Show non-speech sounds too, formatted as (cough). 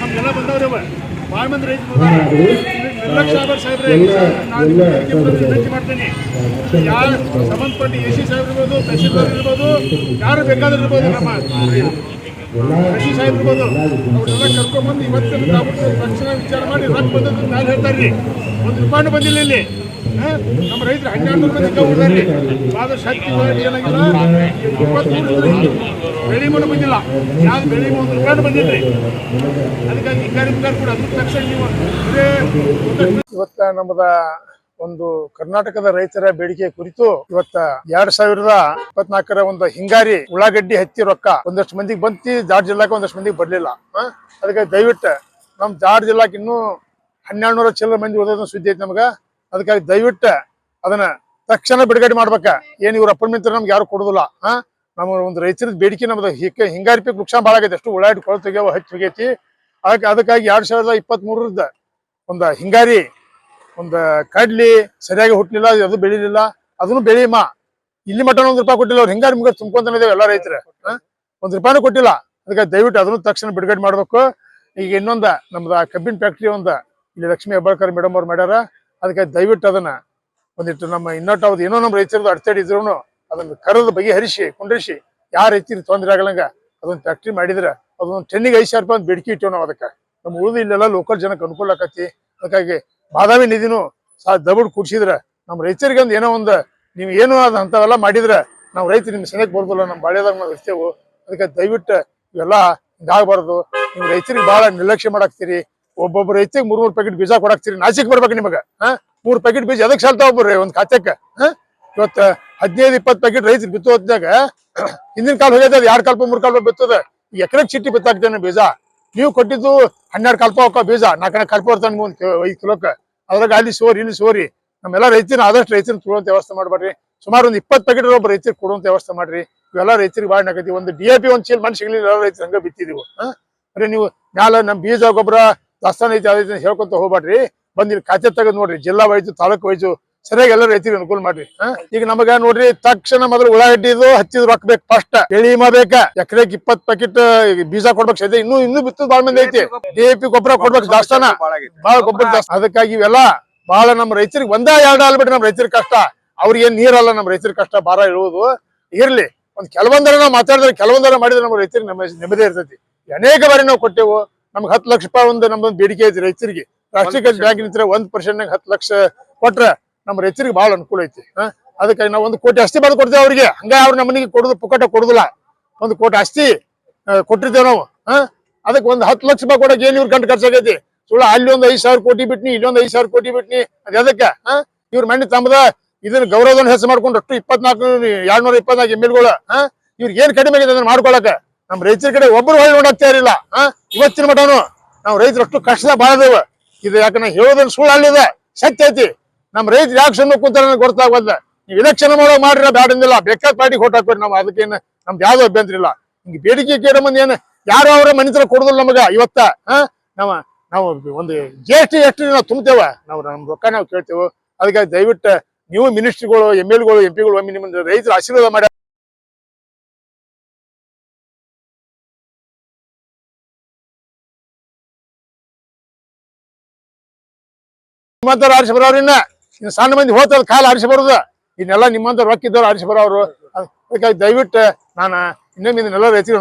ನಮ್ಗೆಲ್ಲ ಬಂದವ್ರಿ ಅವ ಭಾಳ ಮಂದಿ ರೈತರು ವಿನಂತಿ ಮಾಡ್ತೀನಿ. ಯಾರು ಸಂಬಂಧಪಟ್ಟ ಎ ಸಿ ಸಾಹೇಬ್ರು ಇರ್ಬೋದು ತಹಸೀಲ್ದಾರ್ ಇರ್ಬೋದು ಯಾರು ಬೇಕಾದ್ರೂ ಇರ್ಬೋದು ನಮ್ಮ ಕೃಷಿ ಸಾಹೇಬ್ ಇರ್ಬೋದು. ಅವ್ರನ್ನೆಲ್ಲ ಕರ್ಕೊಂಡ್ಬಂದು ಇವತ್ತಿನ ತಕ್ಷಣ ವಿಚಾರ ಮಾಡಿ ರೊಕ್ಕ ಬಂದದ್ದು ನಾನು ಹೇಳ್ತಾರೆ ಒಂದು ಬಂದಿಲ್ಲ ಇಲ್ಲಿ? ನಮ್ಮ ರೈತರು ಹನ್ನೆರಡು ಮಂದಿ ಕೌಡ್ರಿ ಆದ ಶಕ್ತಿ ಏನಾಗಿಲ್ಲ. ಬೆಳೆ ಮಣ್ಣು ಬಂದಿಲ್ಲ. ಯಾವ ಬೆಳೆ ಒಂದು ರೂಪಾಯಿ ಬಂದಿಲ್ಲ ಅದಕ್ಕಾಗಿ ಕೂಡ ಅದ್ರ ತಕ್ಷಣ ನೀವು ಇವತ್ತ ನಮ್ಮದ ಒಂದು ಕರ್ನಾಟಕದ ರೈತರ ಬೇಡಿಕೆ ಕುರಿತು ಇವತ್ತ ಎರಡ್ ಸಾವಿರದ ಇಪ್ಪತ್ನಾಲ್ಕರ ಒಂದು ಹಿಂಗಾರಿ ಉಳ್ಳಾಗಡ್ಡಿ ಹತ್ತಿ ರೊಕ್ಕ ಒಂದಷ್ಟು ಮಂದಿಗೆ ಬಂತಿ, ಜಾಡ್ ಜಿಲ್ಲಾಕ ಒಂದಷ್ಟು ಮಂದಿಗೆ ಬರ್ಲಿಲ್ಲ? ಅದಕ್ಕೆ ದಯವಿಟ್ಟು ನಮ್ ಜಾಡ್ ಜಿಲ್ಲಾಕ್ ಇನ್ನೂ ಹನ್ನೆರಡು ನೂರ ಚಿಲ್ಲರ ಮಂದಿ ಓದೋದ್ ಸುದ್ದಿ ಐತಿ ನಮಗ. ಅದಕ್ಕಾಗಿ ದಯವಿಟ್ಟು ಅದನ್ನ ತಕ್ಷಣ ಬಿಡುಗಡೆ ಮಾಡ್ಬೇಕ. ಏನ್ ಇವ್ರ ಅಪಾಯಿಂಟ್ಮೆಂಟ್ ನಮ್ಗೆ ಯಾರು ಕೊಡುದಿಲ್ಲ. ಆ ನಮ್ಮ ಒಂದು ರೈತರ ಬೇಡಿಕೆ ನಮ್ದು. ಹಿಂಗಾರಿ ಪೀಕ್ ನುಕ್ಸಾನ್ ಭಾಳ ಆಗೈತೆ. ಅಷ್ಟು ಉಳ್ಳಾಗಡ್ಡಿ ಕೊಳ ತೆಗಿಯೋ ಹಚ್ಚಿ ಅದಕ್ಕೆ ಅದಕ್ಕಾಗಿ ಎರಡ್ ಸಾವಿರದ ಇಪ್ಪತ್ತ್ ಮೂರರದ ಒಂದು ಹಿಂಗಾರಿ ಒಂದು ಕಡ್ಲಿ ಸರಿಯಾಗಿ ಹುಟ್ಟಲಿಲ್ಲ ಅದು ಬೆಳಿಲಿಲ್ಲ, ಅದನ್ನು ಮಾ. ಇಲ್ಲಿ ಮಟ್ಟ ಒಂದ್ ರೂಪಾಯಿ ಕೊಟ್ಟಿಲ್ಲ ಅವ್ರು. ಹಿಂಗಾರ ಮುಗ ತುಂಬ್ಕೊಂತಾನೆ ಇದಾವೆ ಎಲ್ಲ ರೈತರು. ಒಂದ್ ರೂಪಾಯಿನೂ ಕೊಟ್ಟಿಲ್ಲ. ಅದಕ್ಕೆ ದಯವಿಟ್ಟು ಅದನ್ನು ತಕ್ಷಣ ಬಿಡುಗಡೆ ಮಾಡ್ಬೇಕು. ಈಗ ಇನ್ನೊಂದ, ನಮ್ದು ಆ ಕಬ್ಬಿನ ಫ್ಯಾಕ್ಟ್ರಿ ಒಂದ, ಇಲ್ಲಿ ಲಕ್ಷ್ಮೀ ಹೆಬ್ಬಾಳ್ಕರ್ ಮೇಡಮ್ ಅವ್ರು ಮಾಡ್ಯಾರ. ಅದಕ್ಕೆ ದಯವಿಟ್ಟು ಅದನ್ನ ಒಂದಿಟ್ಟು ನಮ್ಮ ಇನ್ನೊಟ್ಟು ಅವ್ದು ಏನೋ ನಮ್ಮ ರೈತರದ್ದು ಅಡ್ತಡಿ ಇದ್ರು ಅದನ್ನ ಕರೆದು ಬಗೆಹರಿಸಿ, ಕುಂಡ್ರಿಸಿ. ಯಾರ ರೈತರಿಗೆ ತೊಂದರೆ ಆಗಲಂಗ ಅದೊಂದು ಫ್ಯಾಕ್ಟ್ರಿ ಮಾಡಿದ್ರೆ ಅದೊಂದು ಟೆನ್ನಿಗೆ ಐದು ಸಾವಿರ ರೂಪಾಯಿ ಒಂದು ಬೇಡಿಕೆ ಇಟ್ಟೇವ್ ನಾವು ಅದಕ್ಕೆ. ನಮ್ಮ ಉಳಿದು ಇಲ್ಲೆಲ್ಲ ಲೋಕಲ್ ಜನಕ್ಕೆ ಅನುಕೂಲ ಆಕತಿ. ಅದಕ್ಕಾಗಿ ಬಾದಾಮಿ ನಿಧಿನೂ ಸಹ ದಬಡ್ ಕುಡ್ಸಿದ್ರೆ ನಮ್ಮ ರೈತರಿಗೆ ಒಂದು ಏನೋ ಒಂದು ನೀವು ಏನು ಅದು ಅಂಥವೆಲ್ಲ ಮಾಡಿದ್ರೆ ನಾವು ರೈತರು ನಿಮ್ಮ ಸೆನೆಗೆ ಬರೋದಿಲ್ಲ ನಮ್ಮ ಬಾಳ್ಯದಾಗ ನಾವು ಇರ್ತೇವೆ, ಅದಕ್ಕೆ ದಯವಿಟ್ಟು ಇವೆಲ್ಲ ಹಿಂಗಾಗಬಾರ್ದು. ನೀವು ರೈತರಿಗೆ ಭಾಳ ನಿರ್ಲಕ್ಷ್ಯ ಮಾಡಾಕ್ತೀರಿ. ಒಬ್ಬೊಬ್ಬ ರೈತರಿಗೆ ಮೂರು ಮೂರು ಪ್ಯಾಕೆಟ್ ಬೀಜ ಕೊಡಾಕ್ತೀರಿ. ನಾಚಿಕ್ ಬರ್ಬೇಕು ನಿಮಗೆ, ಹಾ? ಮೂರ್ ಪ್ಯಾಕೆಟ್ ಬೀಜ ಅದಕ್ಕೆ ಸಾಲ್ತಾವ ಒಬ್ಬರು ಒಂದು ಖಾತೆಕ್ಕೆ ಹಾ? ಇವತ್ತು ಹದಿನೈದು, ಇಪ್ಪತ್ತು ಪ್ಯಾಕೆಟ್ ರೈತರು ಬಿತ್ತು ಹೊತ್ದಾಗ (clears throat) ಹಿಂದಿನ ಕಾಲ ಹೋಗ್ಯದ ಎರಡು ಕಲ್ಪ, ಮೂರು ಕಲ್ಪ ಬಿತ್ತದ. ಎಕರೆಗೆ ಚಿಟ್ಟಿ ಬಿತ್ತಾಕ್ತೇನೆ ಬೀಜ. ನೀವು ಕೊಟ್ಟಿದ್ದು ಹನ್ನೆರಡು ಕಲ್ಪ ಬೀಜ, ನಾಲ್ಕನೇ ಕಲ್ಪ ಬರ್ತಾನೆ ಐದು ಕಿಲೋಕ್ಕೆ ಅದ್ರಾಗ ಅಲ್ಲಿ ಸೋರಿ, ಇಲ್ಲಿ ಸೋರಿ. ನಮ್ಮೆಲ್ಲ ರೈತರು ಆದಷ್ಟು ರೈತನ ಕೊಡುವಂತ ವ್ಯವಸ್ಥೆ ಮಾಡ್ಬೇಡ್ರಿ. ಸುಮಾರು ಒಂದು ಇಪ್ಪತ್ತು ಪ್ಯಾಕೆಟ್ ಒಬ್ಬ ರೈತರಿಗೆ ಕೊಡುವಂತ ವ್ಯವಸ್ಥೆ ಮಾಡ್ರಿ. ಇವೆಲ್ಲ ರೈತರಿಗೆ ಭಾಳ ನಗತಿ ಒಂದು ಡಿ ಎ ಪಿ ಒಂದು ಚೀಲ ಎಲ್ಲ ರೈತರು ಹಂಗ ಬಿತ್ತಿದೀವಿ. ಅರೆ ನೀವು ನಾಲ್ ನಮ್ ಬೀಜ, ಗೊಬ್ಬರ, ದಾಸ್ತಾನ ಐತಿ ಅದೈತಿ ಹೇಳ್ಕೊಂತ ಹೋಗ್ಬೇಡ್ರಿ. ಬಂದ್ ಇಲ್ಲಿ ಖಾತೆ ತೆಗೆದು ನೋಡ್ರಿ. ಜಿಲ್ಲಾ ವೈಜು ತಾಲೂಕು ವೈಸು ಸರಿಯಾಗಿ ಎಲ್ಲರೂ ರೈತರಿಗೆ ಅನುಕೂಲ ಮಾಡ್ರಿ. ಈಗ ನಮಗ ನೋಡ್ರಿ, ತಕ್ಷಣ ಮೊದಲು ಉಳ್ಳಾಗಡ್ಡಿದು ಹಚ್ಚಿದ್ ರೊಕ್ಕ ಬೇಕು ಫಸ್ಟ್ ಎಳಿ ಬೇಕ. ಎಕರೆಗೆ ಇಪ್ಪತ್ ಪ್ಯಾಕೆಟ್ ಬೀಜ ಕೊಡ್ಬೇಕು. ಸದ್ಯ ಇನ್ನೂ ಇನ್ನೂ ಬಿತ್ತದ ಬಾಳ ಮಂದಿ ಐತಿ. ಡಿ ಪಿ ಗೊಬ್ಬರ ಕೊಡ್ಬೇಕು ದಾಸ್ತಾನ ಬಾಳ ಗೊಬ್ಬರ ಅದಕ್ಕಾಗಿ ಇವೆಲ್ಲ ಬಹಳ ನಮ್ಮ ರೈತರಿಗೆ ಒಂದೇ ಎರಡು ಅಲ್ಬಿಟ್ರಿ ನಮ್ಮ ರೈತರ ಕಷ್ಟ. ಅವ್ರಿಗೆ ನೀರಲ್ಲ ನಮ್ಮ ರೈತರ ಕಷ್ಟ, ಭಾರ ಇರುವುದು ಇರ್ಲಿ. ಒಂದ್ ಕೆಲವೊಂದರ ನಾವು ಮಾತಾಡಿದ್ರೆ ಕೆಲವೊಂದರ ಮಾಡಿದ್ರೆ ನಮ್ಮ ರೈತರಿಗೆ ನಮ್ಮ ನೆಮ್ಮದಿ ಇರ್ತೈತಿ. ಅನೇಕ ಬಾರಿ ನಾವು ಕೊಟ್ಟೆವು. ನಮ್ಗೆ ಹತ್ತು ಲಕ್ಷ ರೂಪಾಯಿ ಒಂದು ನಮ್ದೊಂದು ಬೇಡಿಕೆ ಐತಿ ರೈತರಿಗೆ. ರಾಷ್ಟ್ರೀಯ ಬ್ಯಾಂಕ್ ನಿಂತರೆ ಒಂದ್ ಪರ್ಸೆಂಟ್ ಹತ್ತು ಲಕ್ಷ ಕೊಟ್ರೆ ನಮ್ಮ ರೈತರಿಗೆ ಬಹಳ ಅನುಕೂಲ ಐತಿ ಅದಕ್ಕಾಗಿ ನಾವು ಒಂದು ಕೋಟಿ ಅಸ್ತಿ ಬಂದು ಕೊಡ್ತೇವೆ ಅವ್ರಿಗೆ. ಹಂಗ ಅವ್ರ ನಮ್ಮನಿಗೆ ಕೊಡುದು ಪುಕ್ಕಟ ಕೊಡುದಿಲ್ಲ. ಒಂದು ಕೋಟಿ ಅಸ್ತಿ ಕೊಟ್ಟಿರ್ತೇವೆ ನಾವು ಅದಕ್ಕೆ ಒಂದು ಹತ್ತು ಲಕ್ಷ ರೂಪಾಯಿ ಕೊಡಕ್ಕೆ ಏನ್ ಇವ್ರ ಗಂಟು ಖರ್ಚಾಗೈತಿ? ಸುಳ್ಳ ಅಲ್ಲಿ ಒಂದು ಐದು ಸಾವಿರ ಕೋಟಿ ಬಿಟ್ನಿ ಇಲ್ಲೊಂದು ಐದು ಸಾವಿರ ಕೋಟಿ ಬಿಟ್ನಿ ಅದಕ್ಕೆ ಎದಕ್ಕೆ, ಹಾ? ಇವ್ರ ಮಣ್ಣಿ ತಮ್ಮದ ಇದನ್ನ ಗೌರವದನ್ನ ಹೆಸರು ಮಾಡ್ಕೊಂಡು ಅಷ್ಟು ಇಪ್ಪತ್ನಾಲ್ಕು, ಎರಡ್ನೂರ ಇಪ್ಪತ್ನಾಲ್ಕು ಎಂ ಎಲ್ಗಳು ಇವ್ರಿಗೆ ಏನ್ ಕಡಿಮೆ ಆಗಿದೆ ಅದನ್ನ ಮಾಡ್ಕೊಳಕ ನಮ್ ರೈತರ ಕಡೆ ಒಬ್ಬರು ಹೊಳ್ಳಿ ನೋಡಕ್ತಾ ಇರಲಿಲ್ಲ ಇವತ್ತಿನ ಮಟನು ನಾವು ರೈತರು ಅಷ್ಟು ಕಷ್ಟದ ಬಾಳದೇವ ಇದು ಯಾಕಂದ್ರೆ ಹೇಳೋದನ್ನ ಸುಳ್ಳು ಅಲ್ಲಿದೆ. ಸತ್ಯ ಐತಿ. ನಮ್ ರೈತರು ಯಾಕೆ ಸುಮ್ಮನೆ ಕುಂತಾರ ನನಗೆ ಗೊತ್ತಾಗಲ್ಲ ನೀವು ಇಲೆಕ್ಷನ್ ಮಾಡೋ ಮಾಡ್ರಿ ಬ್ಯಾಡಿಂದಿಲ್ಲ ಬೇಕಾದ ಪಾರ್ಟಿ ಕೊಟ್ಟು ಹಾಕ್ಬೇಡಿ ನಾವು. ಅದಕ್ಕೇನು ನಮ್ದು ಯಾವ್ದು ಅಭ್ಯಂತರ ಇಲ್ಲ ಹಿಂಗೆ ಬೇಡಿಕೆ ಕೇಳೋ ಮಂದಿ ಏನು, ಯಾರು ಅವರ ಮನಿತರ ಕೊಡೋದಿಲ್ಲ ನಮಗ ಇವತ್ತ ನಾವು ನಾವ ಒಂದು ಜಿ ಎಸ್ ಟಿ ಎಷ್ಟು ನಾವು ತುಂಬ್ತೇವ ನಾವು ನಮ್ ರೊಕ್ಕ ನಾವು ಕೇಳ್ತೇವೆ. ಅದಕ್ಕೆ ದಯವಿಟ್ಟು ನೀವು ಮಿನಿಸ್ಟ್ರಿಗಳು ಎಂ ಎಲ್ಗಳು ಎಂ ಪಿಗಳು ಒಮ್ಮೆ ನಿಮ್ಮ ರೈತರು ಆಶೀರ್ವಾದ ಮಾಡಿ. ನಿಮ್ಮಂತವ್ರು ಆರಿಸಿ ಬರೋರು ಇನ್ನ ಇನ್ನು ಸಣ್ಣ ಮಂದಿ ಹೋಗ್ತದ ಕಾಲು ಆರಿಸಿ ಬರೋದು. ಇನ್ನೆಲ್ಲ ನಿಮ್ಮಂತ ರೊಕ್ಕ ಇದ್ದವ್ರು ಆರಿಸಿ ಅದಕ್ಕಾಗಿ ದಯವಿಟ್ಟು ನಾನು ಇನ್ನೊಮ್ಮೆ ಇದನ್ನೆಲ್ಲ ರೈತರು